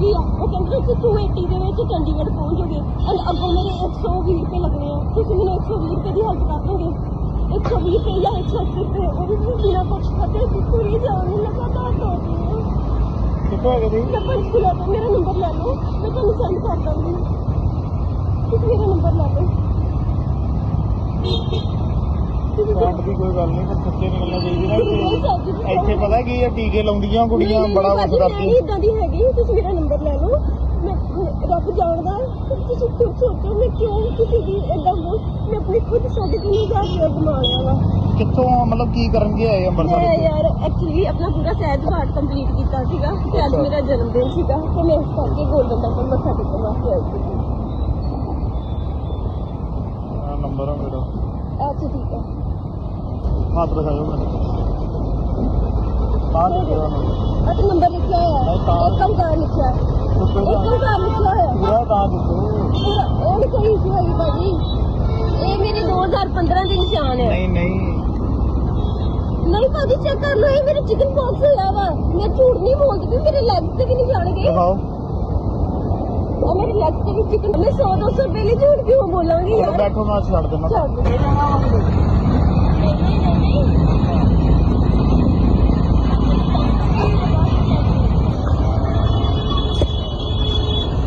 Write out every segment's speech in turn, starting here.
ਕੀਤੀ ਆ ਉਹ ਕਹਿੰਦੇ ਤੁਸੀਂ 280 ਦੇ ਵਿੱਚ ਚੰਡੀਗੜ੍ਹ ਪਹੁੰਚ ਜਾਓਗੇ। and ਅੱਗੋਂ ਮੇਰੇ 120 ਰੁਪਏ ਲੱਗਣੇ ਆ। ਤੁਸੀਂ ਮੈਨੂੰ 120 ਰੁਪਏ ਦੀ ਹੈਲਪ ਕਰ ਦੋਗੇ। 120 ਰੁਪਏ ਜਾਂ 180 ਰੁਪਏ ਉਹ ਵੀ ਮੈਂ ਬਿਨਾਂ ਕੁਛ ਖਾਤੇ ਪੂਰੀ ਜਾਣ ਲਗਾਤਾਰ ਦੋ ਦਿਨ ਕਿੱਥੋਂ ਹੈਗੇ ਤੁਸੀਂ? ਮੈਂ ਪੰਜ ਕਿਲੋ ਤੋਂ ਮੇਰਾ ਨੰਬਰ ਲੈ ਲਓ। ਮੈਂ ਤੁਹਾਨੂੰ ਸੈਂਡ ਕਰ ਦਾਂਗੀ। ਤੁਸੀਂ ਮੇਰਾ ਨੰਬਰ ਲੈ ਲਓ। ਕੱਟ ਦੀ ਕੋਈ ਗੱਲ ਨਹੀਂ ਪਰ ਸੱਚੇ ਨਿਕਲਣਾ ਚਾਹੀਦਾ ਨਹੀਂ ਨਾ ਜੀ, ਕਿ ਇੱਥੇ ਪਤਾ ਕੀ ਹੈ ਟੀਕੇ ਲਾਉਂਦੀਆਂ ਕੁੜੀਆਂ ਬੜਾ ਕੁਝ ਕਰਦੀਆਂ। ਇਦਾਂ ਦੀ ਹੈਗੀ ਤੁਸੀਂ ਮੇਰਾ ਨੰਬਰ ਲੈ ਲਓ। ਮੈਂ ਰੱਬ ਜਾਣਦਾ ਤੁਸੀਂ ਖੁਦ ਸੋਚੋ ਮੈਂ ਕਿਉਂ ਕਿਸੇ ਦੀ ਇਦਾਂ ਮੈਂ ਆਪਣੀ ਖੁਦ ਸਾਢੇ ਤਿੰਨ ਹਜ਼ਾਰ ਰੁਪਇਆ ਕਮਾ ਲਿਆ ਵਾ। ਕਿੱਥੋਂ ਮਤਲਬ ਕੀ ਕਰਨ ਗਏ ਆਏ ਅੰਮ੍ਰਿਤਸਰ ਮੈਂ? ਯਾਰ ਐਕਚੁਅਲੀ ਆਪਣਾ ਪੂਰਾ ਸਹਿਜ ਪਾਠ ਕੰਪਲੀਟ ਕੀਤਾ ਸੀਗਾ ਤੇ ਅੱਜ। ਮੇਰਾ ਜਨਮ ਦਿਨ ਸੀਗਾ ਤੇ ਮੈਂ ਇਸ ਕਰਕੇ ਗੋਲਡਨ ਟੈਂਪਲ ਮੱਥਾ ਟੇਕਣ ਵਾਸਤੇ ਆਈ ਸੀ। ਨੰਬਰ ਆ ਮੇਰਾ। ਅੱਛਾ ਠੀਕ ਹੈ ਹੱਥ ਦਿਖਾਓ ਮੈਨੂੰ ਤਾਂ ਨੰਬਰ ਲਿਖਿਆ ਹੋਇਆ ਨਹੀਂ, ਤਾਂ- ਹੈ ਇੱਕ ਓਂਕਾਰ ਲਿਖਿਆ ਹੈ। ਉੱਪਰ ਇੱਕ ਦਾ ਓਂਕਾਰ ਲਿਖਿਆ ਹੋਇਆ ਹੈ। ਪੂਰਾ ਤਾਂ ਦੱਸੋ। ਉਹ ਨਹੀਂ ਕੋਈ ਇਸ਼ੂ ਹੈਗੀ ਭਾਜੀ। ਇਹ ਮੇਰੇ 2015 ਦੇ ਨਿਸ਼ਾਨ ਹੈ। ਨਹੀਂ ਨਹੀਂ। ਨਹੀਂ ਭਾਜੀ ਚੈੱਕ ਕਰ ਲਓ। ਇਹ ਮੇਰੇ ਚਿਕਨ ਬਾਕਸ ਹੋਇਆ ਵਾ ਮੈਂ ਝੂਠ ਨਹੀਂ ਬੋਲਦੀ ਵੀ ਮੇਰੇ ਲੈਗ ਤੇ ਵੀ ਨਹੀਂ ਜਾਣਗੇ ਦਿਖਾਓ। ਉਹ ਮੇਰੇ ਲੈਗ ਤੇ ਵੀ ਚਿਕਨ ਮੈਂ 100 200 ਰੁਪਏ ਲਈ ਝੂਠ ਕਿਉਂ ਬੋਲਾਂਗੀ ਯਾਰ? ਬੈਠੋ ਮੈਂ ਛੱਡ ਦਿੰਦਾ। ਛੱਡ ਦੇ।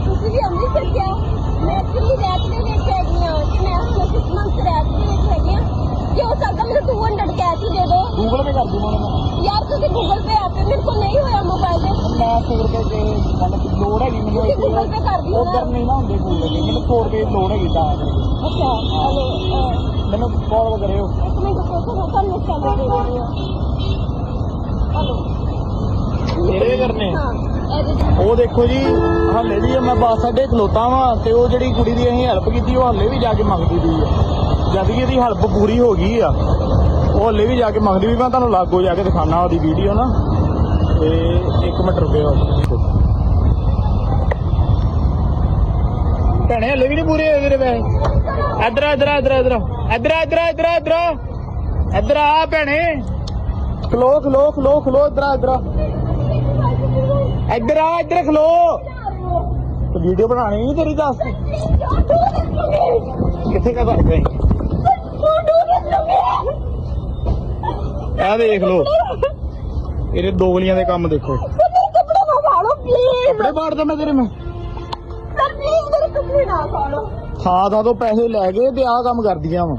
ਤੁਸੀਂ ਵੀ ਅੰਮ੍ਰਿਤਸਰ ਗਿਆ ਮੈਂ ਐਕਚੁਅਲੀ ਰੈਤ ਦੇ ਵਿੱਚ ਹੈਗੀ ਹਾਂ ਤੇ ਮੈਂ ਹੁਣ ਸਿਕਸ ਮੰਥ ਰੈਤ ਦੇ ਵਿੱਚ ਹੈਗੀ ਹਾਂ ਜੇ ਹੋ ਸਕਦਾ ਮੈਨੂੰ 200 ਕੈਸ਼ ਹੀ ਦੇ ਦਿਓ ਗੂਗਲ ਪੇ ਕਰ ਦੂੰਗਾ ਮੈਂ ਯਾਰ ਤੁਸੀਂ ਗੂਗਲ ਪੇ ਆਪੇ ਮੇਰੇ ਕੋਲ ਨਹੀਂ ਹੋਇਆ ਮੋਬਾਈਲ ਤੇ ਮੈਂ 100 ਰੁਪਏ ਦੇ ਮਤਲਬ ਲੋੜ ਹੈਗੀ ਮੈਨੂੰ ਤੁਸੀਂ Google Pay ਕਰ ਦਿਓ। ਉਧਰ ਨਹੀਂ ਨਾ ਹੁੰਦੇ ਗੂਗਲ ਪੇ ਮੈਨੂੰ 100 ਰੁਪਏ ਲੋੜ ਹੈਗੀ ਤਾਂ। ਅੱਛਾ ਹਲੋ ਮੈਨੂੰ ਕਾਲ ਕਰਿਓ। ਇੱਕ ਕਰਨੇ? ਉਹ ਦੇਖੋ ਜੀ ਹੱਲੇ ਵੀ ਮੈਂ ਬੱਸ ਅੱਡੇ ਖਲੋਤਾ ਵਾਂ ਤੇ ਉਹ ਜਿਹੜੀ ਕੁੜੀ ਦੀ ਅਸੀਂ ਹੈਲਪ ਕੀਤੀ ਉਹ ਹੱਲੇ ਵੀ ਜਾ ਕੇ ਮੰਗਦੀ ਪਈ ਆ। ਜਦ ਕਿ ਇਹਦੀ ਹੈਲਪ ਪੂਰੀ ਹੋ ਗਈ ਆ ਉਹ ਹੱਲੇ ਵੀ ਜਾ ਕੇ ਮੰਗਦੀ ਵੀ ਮੈਂ ਤੁਹਾਨੂੰ ਲਾਗੋ ਜਾ ਕੇ ਦਿਖਾਣਾ ਉਹਦੀ ਵੀਡੀਓ ਨਾ। ਤੇ 1 ਮਿੰਟ ਰੁਕਿਓ ਭੈਣੇ ਹੱਲੇ ਵੀ ਨਹੀਂ ਪੂਰੇ ਹੋਏ ਤੇਰੇ ਪੈਸੇ। ਇੱਧਰ ਆ, ਇੱਧਰ ਆ, ਇੱਧਰ ਆ, ਇੱਧਰ ਆ। ਇੱਧਰ ਇੱਧਰ ਆ, ਇੱਧਰ ਆ ਭੈਣੇ। ਖਲੋ ਖਲੋ ਖਲੋ ਖਲੋ ਇੱਧਰ ਆ, ਇੱਧਰ ਆ। ਇੱਧਰ ਆ ਇੱਧਰ ਖਲੋ। ਵੀਡੀਓ ਬਣਾਣੀ ਨਹੀਂ ਤੇਰੀ ਦੱਸ ਕਿੱਥੇ ਕਾ ਕਰ ਗਈ? ਆ ਦੇਖ ਲੋ ਇਹਦੇ ਦੋਗਲੀਆਂ ਦੇ ਕੰਮ ਦੇਖੋ। ਕੱਪੜੇ ਨਾ ਫਾੜੋ ਪਲੀਜ਼ ਕੱਪੜੇ ਪਾੜਦਾ ਮੈਂ ਤੇਰੇ ਮੈਂ। ਸਰ ਪਲੀਜ਼ ਮੇਰੇ ਕੱਪੜੇ ਨਾ ਫਾੜੋ ਥਾਂ ਥਾਂ ਤੋਂ ਪੈਸੇ ਲੈ ਕੇ ਤੇ ਆਹ ਕੰਮ ਕਰਦੀਆਂ ਵਾ।